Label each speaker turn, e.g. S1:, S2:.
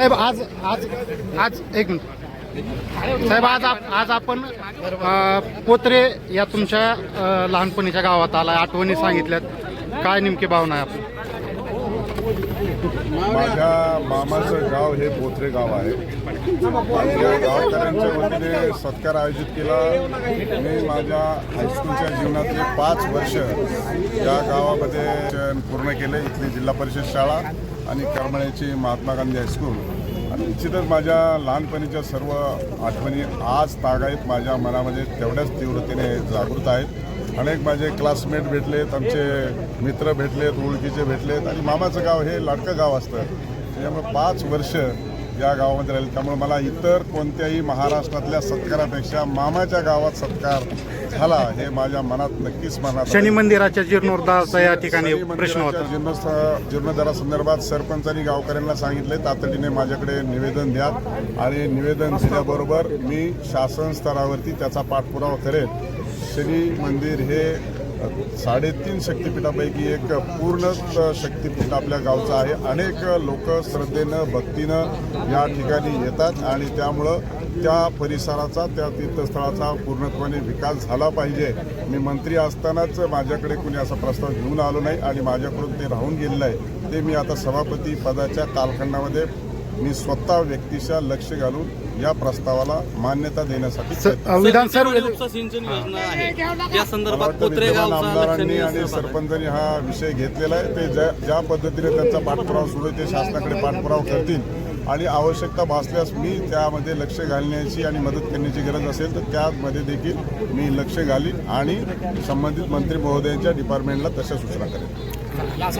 S1: साहेब आज आज आज एक मिनिट. साहेब आज आप आज आपण पोत्रे या तुमच्या लहानपणीच्या गावात आला आठवणी सांगितल्यात. काय नेमकी भावना आहे आपण
S2: माझ्या मामाचं गाव हे बोथरे गाव आहे. गावकऱ्यांच्या वतीने सत्कार आयोजित केला. मी माझ्या हायस्कूलच्या जीवनातले पाच वर्ष या गावामध्ये पूर्ण केले. इथली जिल्हा परिषद शाळा आणि करमळ्याची महात्मा गांधी हायस्कूल आणि निश्चितच माझ्या लहानपणीच्या सर्व आठवणी आज तागायत माझ्या मनामध्ये तेवढ्याच तीव्रतेने जागृत आहेत. अनेक माझे क्लासमेट भेटलेत आमचे मित्र भेटलेत ओळखीचे भेटलेत. आणि मामाचं गाव हे लाडकं गाव असतं. त्यामुळे पाच वर्ष या गावामध्ये राहील. त्यामुळे मला इतर कोणत्याही महाराष्ट्रातल्या सत्कारापेक्षा मामाच्या गावात सत्कार झाला हे माझ्या मनात नक्कीच मनात
S1: शनी मंदिराच्या जीर्णोद्धाराचा या ठिकाणी
S2: शनी
S1: प्रश्न होता.
S2: जीर्णोस्थ- जीर्णोद्धारासंदर्भात सरपंचांनी गावकऱ्यांना सांगितले तातडीने माझ्याकडे निवेदन द्या आणि निवेदन दिल्याबरोबर मी शासन स्तरावरती त्याचा पाठपुरावा करेन शनी मंदिर हे साडेतीन शक्तिपीठापैकी एक पूर्ण शक्तिपीठ आपल्या गावचं आहे. अनेक लोक श्रद्धेनं भक्तीनं या ठिकाणी येतात आणि त्यामुळं त्या परिसराचा त्या तीर्थस्थळाचा पूर्णत्वाने विकास झाला पाहिजे. मी मंत्री असतानाच माझ्याकडे कुणी असा प्रस्ताव घेऊन आलो नाही आणि माझ्याकडून ते राहून गेलेलं आहे. ते मी आता सभापती पदाच्या कालखंडामध्ये मी स्वतः व्यक्तिशा लक्ष घालून या प्रस्तावाला मान्यता देण्यासाठी
S3: सिंचन उपसा सिंचन योजना आहे. त्या
S2: मला
S3: संदर्भात
S2: वाटतं
S3: पोत्रे
S2: विद्यमान
S3: गावचा
S2: आमदारांनी
S3: लक्षणीय
S2: आणि
S3: सहभाग.
S2: सरपंचांनी हा विषय घेतलेला आहे. ते ज्या ज्या पद्धतीने त्यांचा पाठपुरावा सुरू आहे ते शासनाकडे पाठपुरावा करतील. आणि आवश्यकता भासल्यास मी त्यामध्ये लक्ष घालण्याची आणि मदत करण्याची गरज असेल तर त्यामध्ये देखील मी लक्ष घालीन आणि संबंधित मंत्री महोदयांच्या डिपार्टमेंटला तशा सूचना करेन.